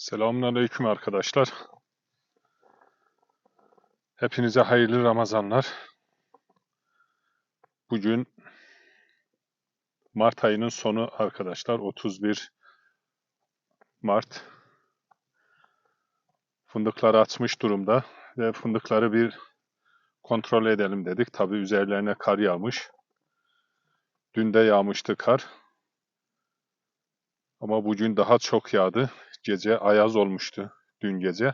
Selamünaleyküm arkadaşlar. Hepinize hayırlı Ramazanlar. Bugün Mart ayının sonu arkadaşlar. 31 Mart. Fındıkları açmış durumda ve fındıkları bir kontrol edelim dedik. Tabi üzerlerine kar yağmış. Dün de yağmıştı kar. Ama bugün daha çok yağdı. Gece ayaz olmuştu dün gece.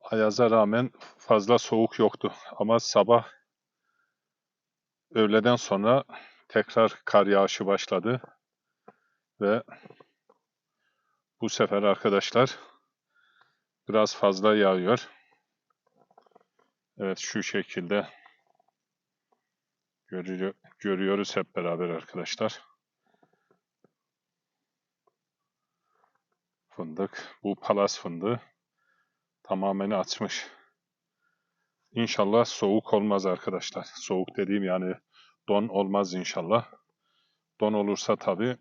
Ayaza rağmen fazla soğuk yoktu. Ama sabah öğleden sonra tekrar kar yağışı başladı. Ve bu sefer arkadaşlar biraz fazla yağıyor. Evet şu şekilde görüyor, görüyoruz hep beraber arkadaşlar. Fındık. Bu palas fındığı tamamen açmış. İnşallah soğuk olmaz arkadaşlar. Soğuk dediğim yani don olmaz inşallah. Don olursa tabi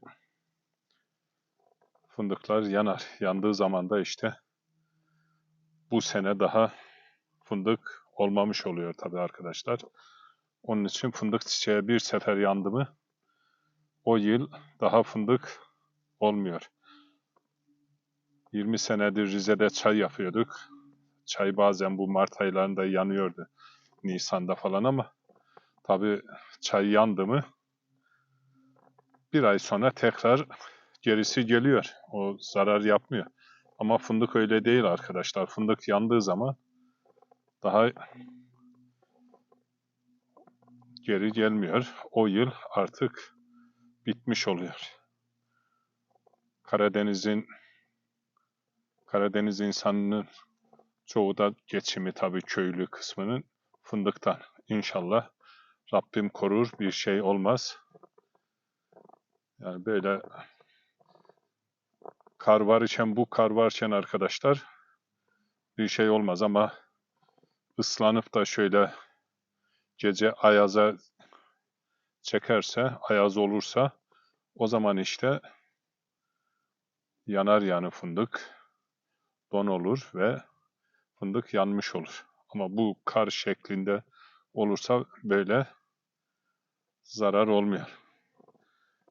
fındıklar yanar. Yandığı zaman da işte bu sene daha fındık olmamış oluyor tabi arkadaşlar. Onun için fındık çiçeği bir sefer yandı mı o yıl daha fındık olmuyor. 20 senedir Rize'de çay yapıyorduk. Çay bazen bu Mart aylarında yanıyordu. Nisan'da falan ama tabi çay yandı mı bir ay sonra tekrar gerisi geliyor. O zarar yapmıyor. Ama fındık öyle değil arkadaşlar. Fındık yandığı zaman daha geri gelmiyor. O yıl artık bitmiş oluyor. Karadeniz'in Karadeniz insanının çoğu da geçimi tabii köylü kısmının fındıktan. İnşallah Rabbim korur, bir şey olmaz. Yani böyle kar var varken, bu kar varken arkadaşlar bir şey olmaz ama ıslanıp da şöyle gece ayaza çekerse, ayaz olursa o zaman işte yanar yani fındık don olur ve fındık yanmış olur. Ama bu kar şeklinde olursa böyle zarar olmuyor.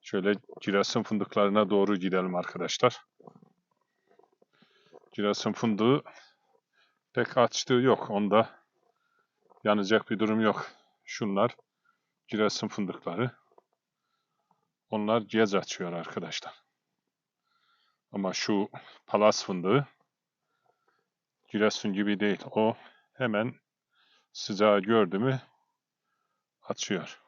Şöyle Giresun fındıklarına doğru gidelim arkadaşlar. Giresun fındığı pek açtığı yok. Onda yanacak bir durum yok. Şunlar Giresun fındıkları. Onlar gez açıyor arkadaşlar. Ama şu palas fındığı Giresun gibi değil. O hemen sıcağı gördü mü açıyor.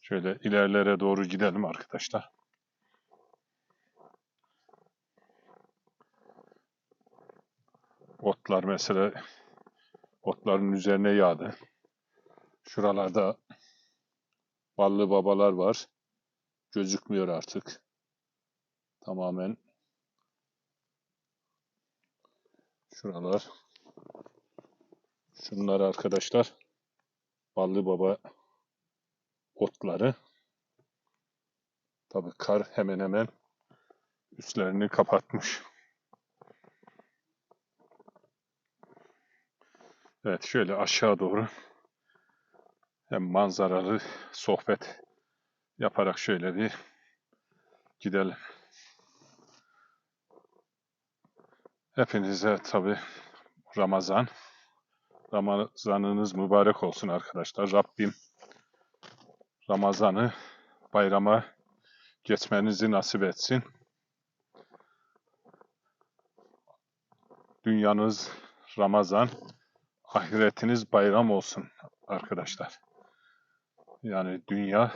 Şöyle ilerlere doğru gidelim arkadaşlar. Otlar mesela otların üzerine yağdı. Şuralarda ballı babalar var. Gözükmüyor artık. Tamamen Şuralar. Şunlar arkadaşlar. Ballı baba otları. Tabi kar hemen hemen üstlerini kapatmış. Evet şöyle aşağı doğru hem manzaralı sohbet yaparak şöyle bir gidelim. Hepinize tabi Ramazan. Ramazanınız mübarek olsun arkadaşlar. Rabbim Ramazan'ı bayrama geçmenizi nasip etsin. Dünyanız Ramazan, ahiretiniz bayram olsun arkadaşlar. Yani dünya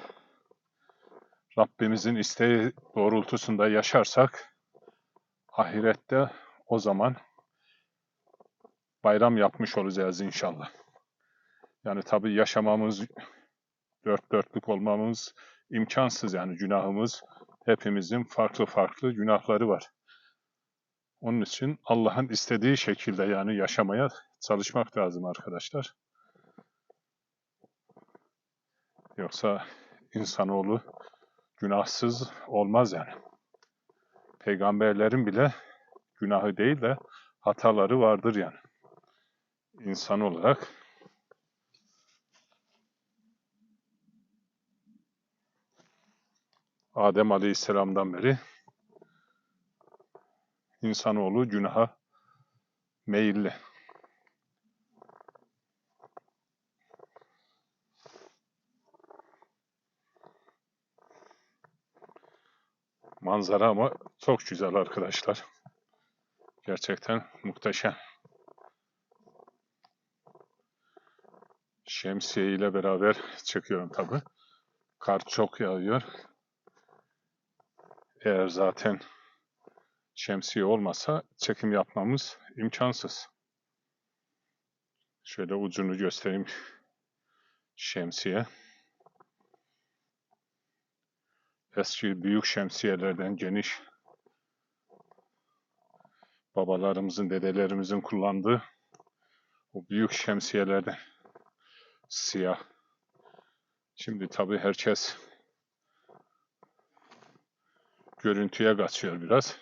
Rabbimizin isteği doğrultusunda yaşarsak ahirette o zaman bayram yapmış olacağız inşallah. Yani tabii yaşamamız, dört dörtlük olmamız imkansız yani günahımız, hepimizin farklı farklı günahları var. Onun için Allah'ın istediği şekilde yani yaşamaya çalışmak lazım arkadaşlar. Yoksa insanoğlu günahsız olmaz yani. Peygamberlerin bile günahı değil de hataları vardır yani. İnsan olarak Adem Aleyhisselam'dan beri insanoğlu günaha meyilli. Manzara ama çok güzel arkadaşlar. Gerçekten muhteşem. Şemsiye ile beraber çekiyorum tabi. Kar çok yağıyor. Eğer zaten şemsiye olmasa çekim yapmamız imkansız. Şöyle ucunu göstereyim şemsiye. Eski büyük şemsiyelerden geniş babalarımızın, dedelerimizin kullandığı o büyük şemsiyelerden siyah. Şimdi tabii herkes görüntüye kaçıyor biraz.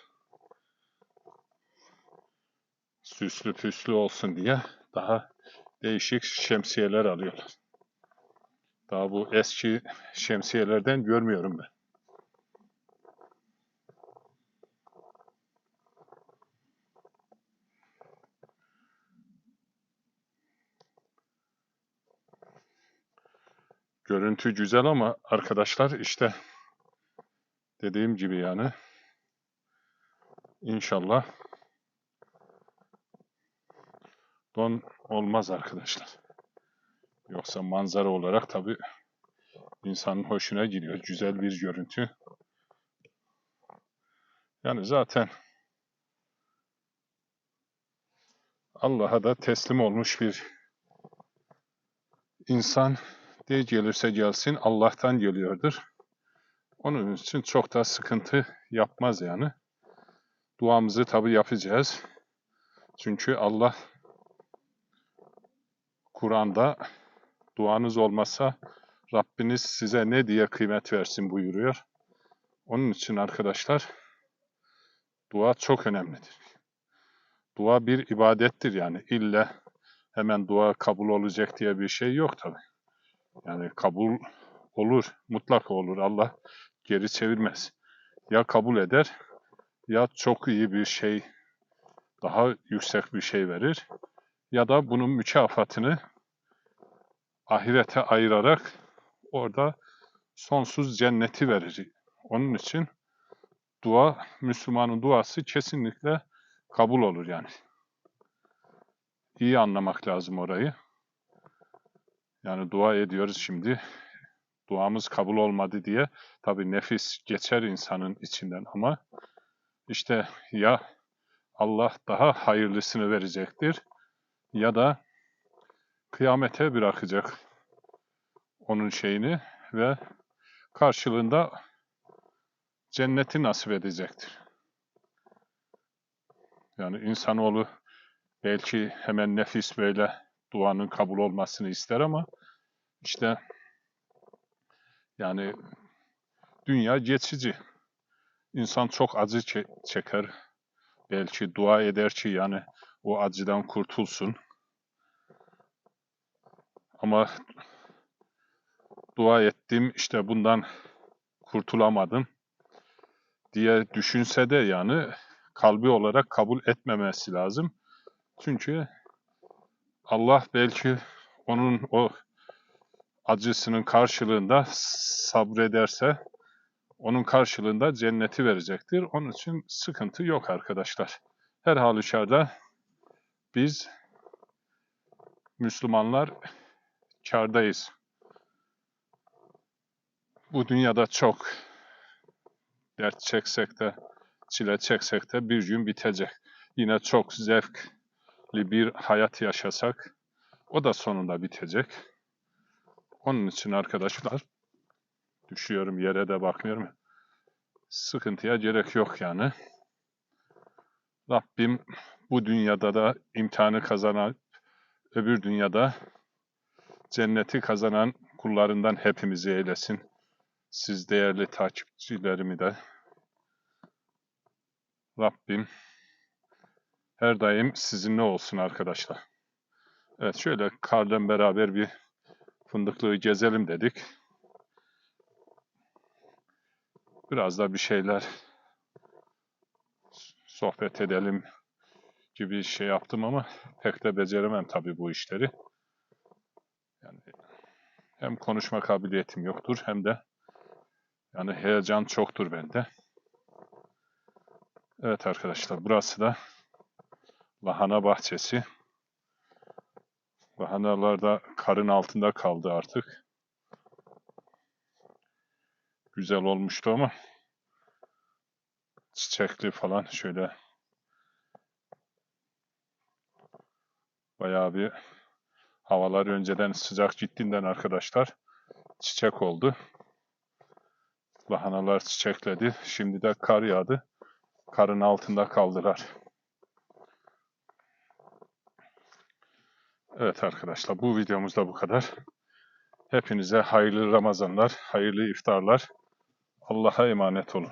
Süslü püslü olsun diye daha değişik şemsiyeler alıyorlar. Daha bu eski şemsiyelerden görmüyorum ben. Görüntü güzel ama arkadaşlar işte dediğim gibi yani inşallah don olmaz arkadaşlar. Yoksa manzara olarak tabi insanın hoşuna gidiyor. Güzel bir görüntü. Yani zaten Allah'a da teslim olmuş bir insan ne gelirse gelsin Allah'tan geliyordur. Onun için çok da sıkıntı yapmaz yani. Duamızı tabi yapacağız. Çünkü Allah Kur'an'da duanız olmasa Rabbiniz size ne diye kıymet versin buyuruyor. Onun için arkadaşlar dua çok önemlidir. Dua bir ibadettir yani. İlle hemen dua kabul olacak diye bir şey yok tabi. Yani kabul olur, mutlaka olur. Allah geri çevirmez. Ya kabul eder ya çok iyi bir şey, daha yüksek bir şey verir ya da bunun mükafatını ahirete ayırarak orada sonsuz cenneti verir. Onun için dua, Müslümanın duası kesinlikle kabul olur yani. İyi anlamak lazım orayı. Yani dua ediyoruz şimdi. Duamız kabul olmadı diye tabii nefis geçer insanın içinden ama işte ya Allah daha hayırlısını verecektir ya da kıyamete bırakacak onun şeyini ve karşılığında cenneti nasip edecektir. Yani insanoğlu belki hemen nefis böyle duanın kabul olmasını ister ama işte yani dünya geçici. İnsan çok acı çeker. Belki dua eder ki yani o acıdan kurtulsun. Ama dua ettim işte bundan kurtulamadım diye düşünse de yani kalbi olarak kabul etmemesi lazım. Çünkü Allah belki onun o acısının karşılığında sabrederse onun karşılığında cenneti verecektir. Onun için sıkıntı yok arkadaşlar. Her halükarda biz Müslümanlar kardayız. Bu dünyada çok dert çeksek de, çile çeksek de bir gün bitecek. Yine çok zevkli bir hayat yaşasak, o da sonunda bitecek. Onun için arkadaşlar, düşüyorum yere de bakmıyorum. Sıkıntıya gerek yok yani. Rabbim bu dünyada da imtihanı kazanan, öbür dünyada cenneti kazanan kullarından hepimizi eylesin. Siz değerli takipçilerimi de Rabbim her daim sizinle olsun arkadaşlar. Evet şöyle kardan beraber bir fındıklığı gezelim dedik. Biraz da bir şeyler sohbet edelim gibi şey yaptım ama pek de beceremem tabii bu işleri. Yani hem konuşma kabiliyetim yoktur hem de yani heyecan çoktur bende. Evet arkadaşlar burası da lahana bahçesi. Lahanalar da karın altında kaldı artık. Güzel olmuştu ama çiçekli falan şöyle bayağı bir havalar önceden sıcak gittiğinden arkadaşlar çiçek oldu. Lahanalar çiçekledi. Şimdi de kar yağdı. Karın altında kaldılar. Evet arkadaşlar bu videomuz da bu kadar. Hepinize hayırlı Ramazanlar, hayırlı iftarlar. Allah'a emanet olun.